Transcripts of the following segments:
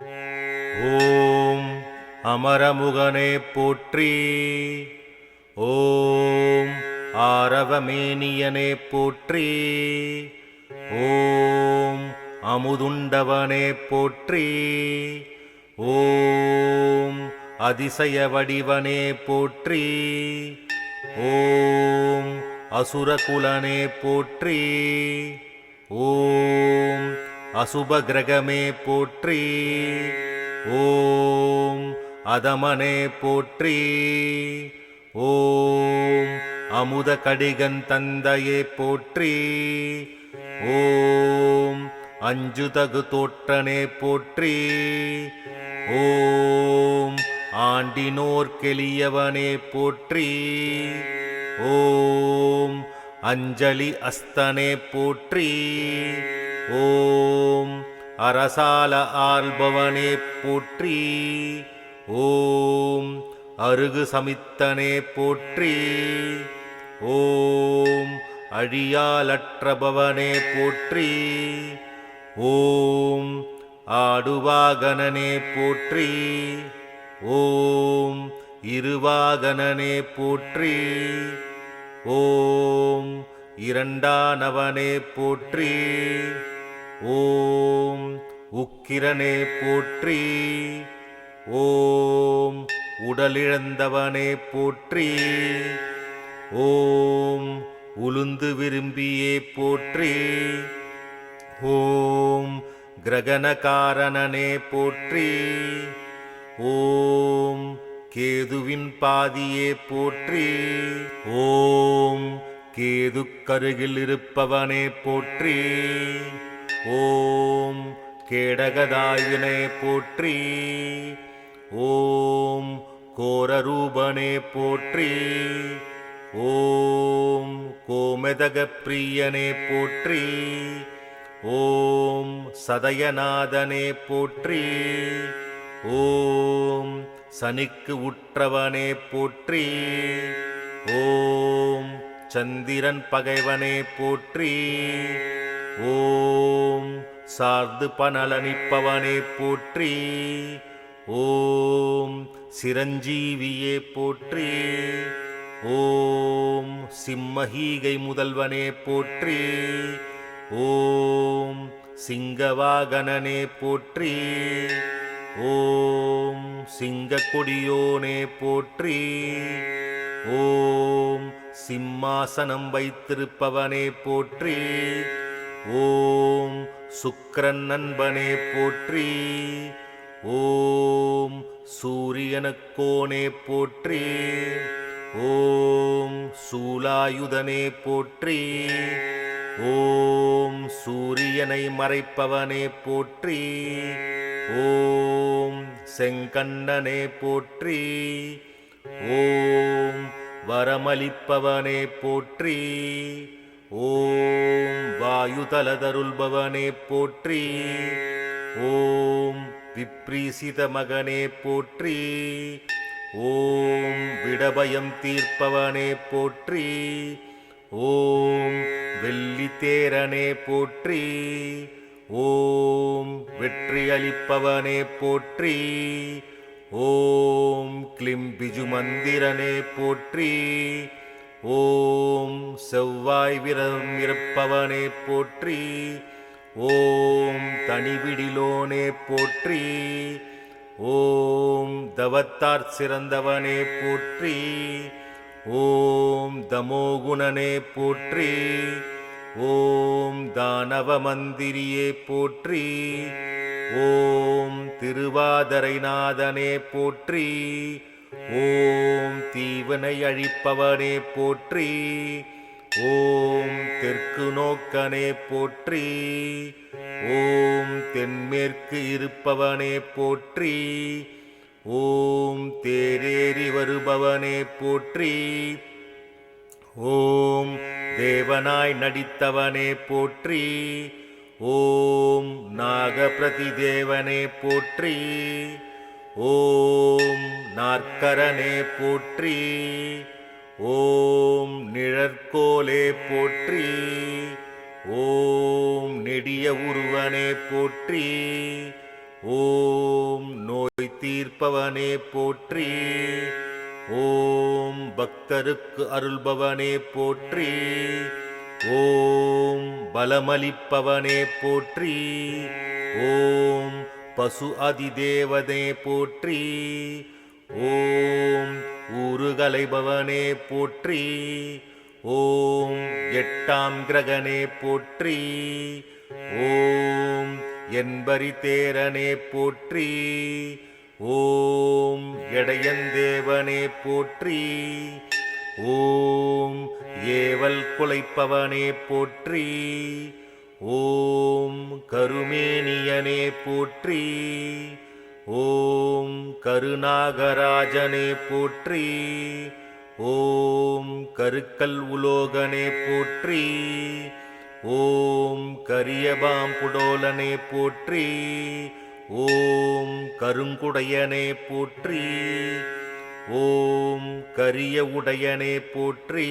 ஓம் அமரமுகனே போற்றி. ஓம் ஆரவமேனியனே போற்றி. ஓம் அமுதுண்டவனே போற்றி. ஓம் அதிசய வடிவனே போற்றி. ஓம் அசுரகுலனே போற்றி. ஓம் அசுப கிரகமே போற்றி. ஓம் அதமனே போற்றி. ஓம் அமுத கடிகன் தந்தையே போற்றி. ஓம் அஞ்சுதகு தோற்றனே போற்றி. ஓம் ஆண்டினோர் கெளியவனே போற்றி. ஓம் அஞ்சலி அஸ்தனே போற்றி. ஓம் அரசால ஆள்பவனே போற்றி. ஓம் அருகு சமித்தனே போற்றி. ஓம் அழியாலற்றபவனே போற்றி. ஓம் ஆடுவாகனனே போற்றி. ஓம் இருவாகனனே போற்றி. ஓம் இரண்டானவனே போற்றி. ஓம் உக்கிரனே போற்றி ஓம் உடலிழந்தவனே போற்றி ஓம் உளுந்து விரும்பியே போற்றி ஓம் கிரகணகாரணனே போற்றி ஓம் கேதுவின் பாதியே போற்றி ஓம் கேதுக்கருகில் இருப்பவனே போற்றி. ஓம் கேடகதாயினை போற்றி ஓம் கோரரூபனே போற்றி ஓம் கோமெதக பிரியனே போற்றி ஓம் சதயநாதனே போற்றி ஓம் சனிக்கு உற்றவனே போற்றி ஓம் சந்திரன் பகைவனே போற்றி ஓம் சார்ந்து பனலனிப்பவனே போற்றி. ஓம் சிரஞ்சீவியே போற்றி. ஓம் சிம்மஹீகை முதல்வனே போற்றி. ஓம் சிங்கவாகனனே போற்றி. ஓம் சிங்கக்கொடியோனே போற்றி. ஓம் சிம்மாசனம் வைத்திருப்பவனே போற்றி. ஓம் சுக்கரன் நண்பனே போற்றி. ஓம் சூரியனுக்கோனே போற்றி. ஓம் சூலாயுதனே போற்றி. ஓம் சூரியனை மறைப்பவனே போற்றி. ஓம் செங்கண்ணனே போற்றி. ஓம் வரமளிப்பவனே போற்றி. ஓம் வாயுதலதருள்பவனே போற்றி. ஓம் விப்ரீசித மகனே போற்றி. ஓம் விடபயம் தீர்ப்பவனே போற்றி. ஓம் வெள்ளித்தேரனே போற்றி. ஓம் வெற்றியளிப்பவனே போற்றி. ஓம் கிளிம் பிஜு மந்திரனே போற்றி. ஓம் செவ்வாய் விரம் இருப்பவனே போற்றி ஓம் தனிவிடிலோனே போற்றி ஓம் தவத்தார் சிறந்தவனே போற்றி ஓம் தமோகுணனே போற்றி ஓம் தானவ மந்திரியே போற்றி ஓம் திருவாதரைநாதனே போற்றி ஓம் தீவனை அழிப்பவனே போற்றி ஓம் தெற்கு நோக்கனே போற்றி ஓம் தென்மேற்கு இருப்பவனே போற்றி ஓம் தேரேறி வருபவனே போற்றி ஓம் தேவனாய் நடித்தவனே போற்றி ஓம் நாகபிரதி தேவனே போற்றி ஓம் நாற்கரனே போற்றி ஓம் நிழற்கோலே போற்றி ஓம் நெடிய உருவனே போற்றி ஓம் நோய் தீர்ப்பவனே போற்றி ஓம் பக்தருக்கு அருள்பவனே போற்றி ஓம் பலமளிப்பவனே போற்றி ஓம் பசு அதிதேவதே போற்றி ஓம் ஊருகலைபவனே போற்றி ஓம் எட்டாம் கிரகனே போற்றி ஓம் என்பரி தேரனே போற்றி ஓம் எடையந்தேவனே போற்றி ஓம் ஏவல் குலைப்பவனே போற்றி ஓம் கருமேனியனே போற்றி. ஓம் கருநாகராஜனே போற்றி. ஓம் கருக்கல் உலோகனே போற்றி. ஓம் கரியபாம்புடோலனே போற்றி. ஓம் கருங்குடையனே போற்றி. ஓம் கரிய உடையனே போற்றி.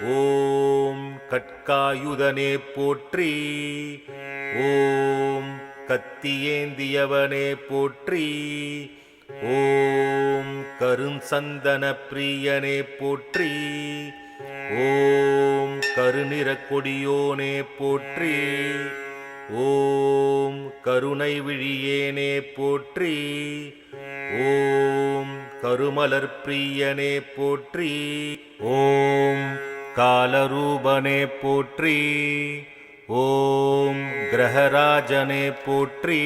ஓம் கட்காயுதனே போற்றி ஓம் கத்தியேந்தியவனே போற்றி ஓம் கருஞ்சந்தன பிரியனே போற்றி ஓம் கருநிற கொடியோனே போற்றி ஓம் கருணை விழியேனே போற்றி ஓம் கருமலர் பிரியனே போற்றி ஓம் காலரூபனே போற்றி ஓம் கிரகராஜனே போற்றி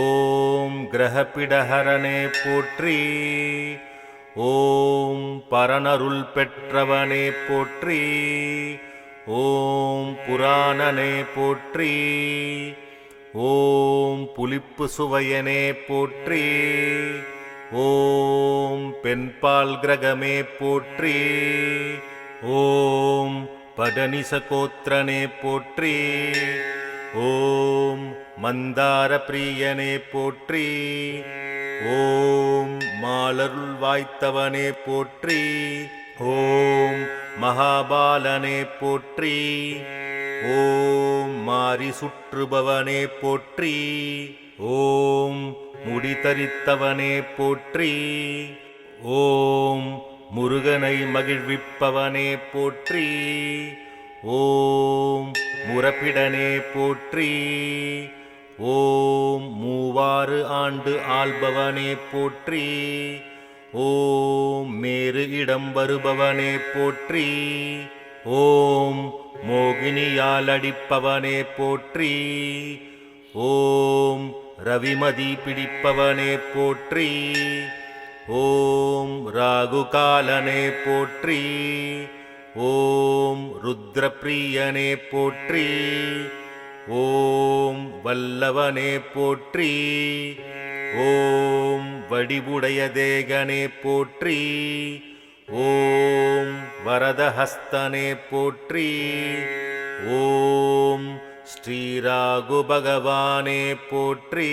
ஓம் கிரகபிடஹரனே போற்றி ஓம் பரனருள் பெற்றவனே போற்றி ஓம் புராணனே போற்றி ஓம் புலிப்பு சுவையனே போற்றி ஓம் பெண்பால் கிரகமே போற்றி ஓம் படனிசகோத்திரனே போற்றி. ஓம் மந்தார பிரியனே போற்றி. ஓம் மாலருள் வாய்த்தவனே போற்றி. ஓம் மகாபாலனே போற்றி. ஓம் மாரி சுற்றுபவனே போற்றி. ஓம் முடிதரித்தவனே போற்றி. ஓம் முருகனை மகிழ்விப்பவனே போற்றி. ஓம் முரப்பிடனே போற்றி. ஓம் மூவாறு ஆண்டு ஆள்பவனே போற்றி. ஓம் மேறு இடம் வருபவனே போற்றி. ஓம் மோகினியால் அடிப்பவனே போற்றி. ஓம் ரவிமதி பிடிப்பவனே போற்றி. ஓம் ராகுகாலனே போற்றி ஓம் ருத்ரப்பிரியனே போற்றி ஓம் வல்லவனே போற்றி ஓம் வடிவுடைய தேகனே போற்றி ஓம் வரதஹஸ்தனே போற்றி ஓம் ஸ்ரீராகு பகவானே போற்றி.